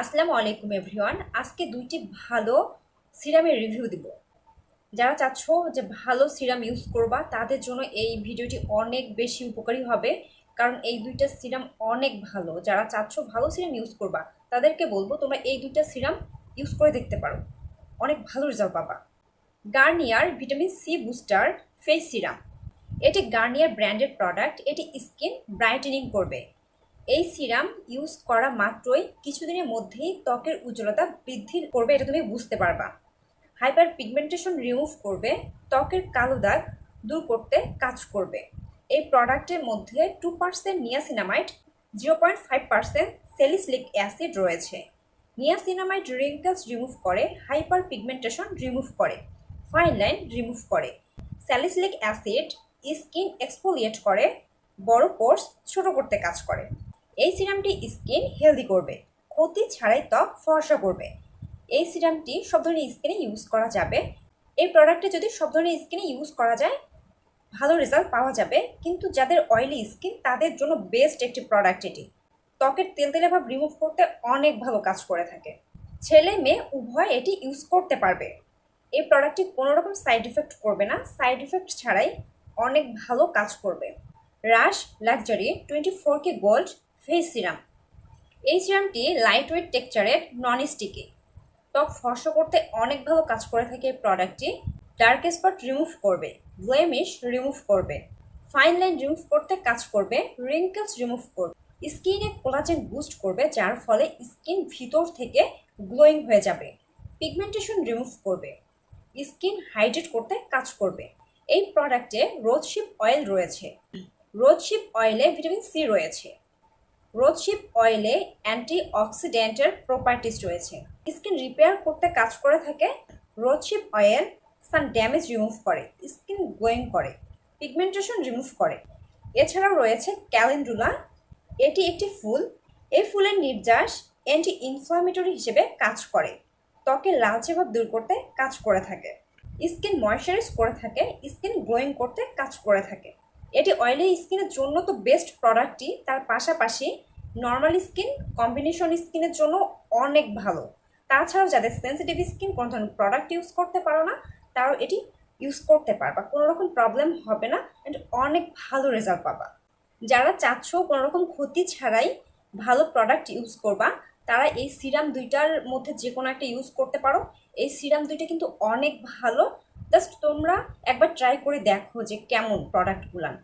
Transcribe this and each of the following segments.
আসসালামু আলাইকুম এভরিওয়ান। আজকে দুইটি ভালো সিরামের রিভিউ দিব। যারা চাচ্ছ যে ভালো সিরাম ইউজ করবা, তাদের জন্য এই ভিডিওটি অনেক বেশি উপকারী হবে, কারণ এই দুইটা সিরাম অনেক ভালো। যারা চাচ্ছ ভালো সিরাম ইউজ করবা, তাদেরকে বলব তোমরা এই দুইটা সিরাম ইউজ করে দেখতে পারো। অনেক ভালো রেজাল্ট পাবা। Garnier vitamin C booster face serum. এটি গার্নিয়ার ব্র্যান্ডের প্রোডাক্ট। এটি স্কিন ব্রাইটেনিং করবে। এই সিরাম ইউজ করা মাত্রই কিছুদিনের মধ্যেই ত্বকের উজ্জ্বলতা বৃদ্ধি করবে, এটা তুমি বুঝতে পারবা। হাইপার পিগমেন্টেশন রিমুভ করবে, ত্বকের কালো দাগ দূর করতে কাজ করবে। এই প্রোডাক্টের মধ্যে two percent niacinamide zero point five percent salicylic acid রয়েছে। নিয়াসিনামাইড রিঙ্কেলস রিমুভ করে হাইপার পিগমেন্টেশন রিমুভ করে ফাইন লাইন রিমুভ করে। স্যালিসিলিক অ্যাসিড স্কিন এক্সফোলিয়েট করে, বড় কোর্স ছোট করতে কাজ করে। এই সিরামটি স্কিন হেলদি করবে। ক্ষতি ছাড়াই ত্বক ফর্সা করবে। এই সিরামটি সব ধরনের স্কিনে ইউজ করা যাবে। এই প্রোডাক্টটি যদি সব ধরনের স্কিনে ইউজ করা যায়, ভালো রেজাল্ট পাওয়া যাবে। কিন্তু যাদের অয়েলি স্কিন তাদের জন্য বেস্ট একটি প্রোডাক্ট এটি। ত্বকের তেলতেলে ভাব রিমুভ করতে অনেক ভালো কাজ করে থাকে। ছেলে মেয়ে উভয় এটি ইউজ করতে পারবে। এই প্রোডাক্টটি কোনো রকম সাইড ইফেক্ট করবে না। সাইড ইফেক্ট ছাড়াই অনেক ভালো কাজ করবে। RAS luxury twenty four K gold face serum. এই সিরামটি লাইট ওয়েট টেক্সচারের নন স্টিকি ত্বক ফর্সা করতে অনেক ভালো কাজ করে থাকে এই প্রোডাক্টটি ডার্ক স্পট রিমুভ করবে গ্লেমিশ রিমুভ করবে ফাইন লাইন রিমুভ করতে কাজ করবে রিঙ্কেলস রিমুভ করবে স্কিনে কোলাজেন বুস্ট করবে, যার ফলে স্কিন ভিতর থেকে গ্লোয়িং হয়ে যাবে। পিগমেন্টেশন রিমুভ করবে স্কিন হাইড্রেট করতে কাজ করবে। এই প্রোডাক্টে রোজশিপ অয়েল রয়েছে। রোজশিপ অয়েলে ভিটামিন সি রয়েছে। রোজশিপ অয়েলে অ্যান্টি অক্সিডেন্টের প্রপার্টিস রয়েছে। স্কিন রিপেয়ার করতে কাজ করে থাকে rosehip oil sun damage remove করে, স্কিন গ্লোয়িং করে পিগমেন্টেশন রিমুভ করে। এছাড়াও রয়েছে ক্যালেন্ডুলা এটি একটি ফুল, এই ফুলের নির্যাস অ্যান্টি ইনফ্লামেটরি হিসেবে কাজ করে ত্বকের লালচে ভাব দূর করতে কাজ করে থাকে। স্কিন ময়শ্চারাইজ করে থাকে, স্কিন গ্লোয়িং করতে কাজ করে থাকে। এটি অয়েলি স্কিনের জন্য তো বেস্ট প্রোডাক্টই তার পাশাপাশি নর্মাল স্কিন কম্বিনেশন স্কিনের জন্য অনেক ভালো। তাছাড়াও যাদের সেন্সিটিভ স্কিন কোনো ধরনের প্রোডাক্ট ইউজ করতে পারো না, তারাও এটি ইউজ করতে পারবা। কোনো রকম প্রবলেম হবে না অ্যান্ড অনেক ভালো রেজাল্ট পাবা। যারা চাচ্ছ কোনো রকম ক্ষতি ছাড়াই ভালো প্রোডাক্ট ইউজ করবা, তারা এই সিরাম দুইটার মধ্যে যে কোনো একটা ইউজ করতে পারো। এই সিরাম দুইটা কিন্তু অনেক ভালো জাস্ট তোমরা একবার ট্রাই করে দেখো যে কেমন প্রোডাক্টগুলান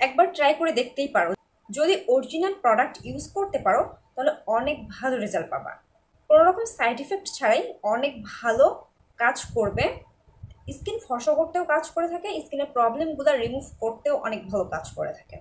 একবার ট্রাই করে দেখতেই পারো। যদি অরিজিনাল প্রোডাক্ট ইউজ করতে পারো, তাহলে অনেক ভালো রেজাল্ট পাবা। কোনো রকম সাইড ইফেক্ট ছাড়াই অনেক ভালো কাজ করবে। স্কিন ফসা করতেও কাজ করে থাকে স্কিনের প্রবলেমগুলো রিমুভ করতেও অনেক ভালো কাজ করে থাকে।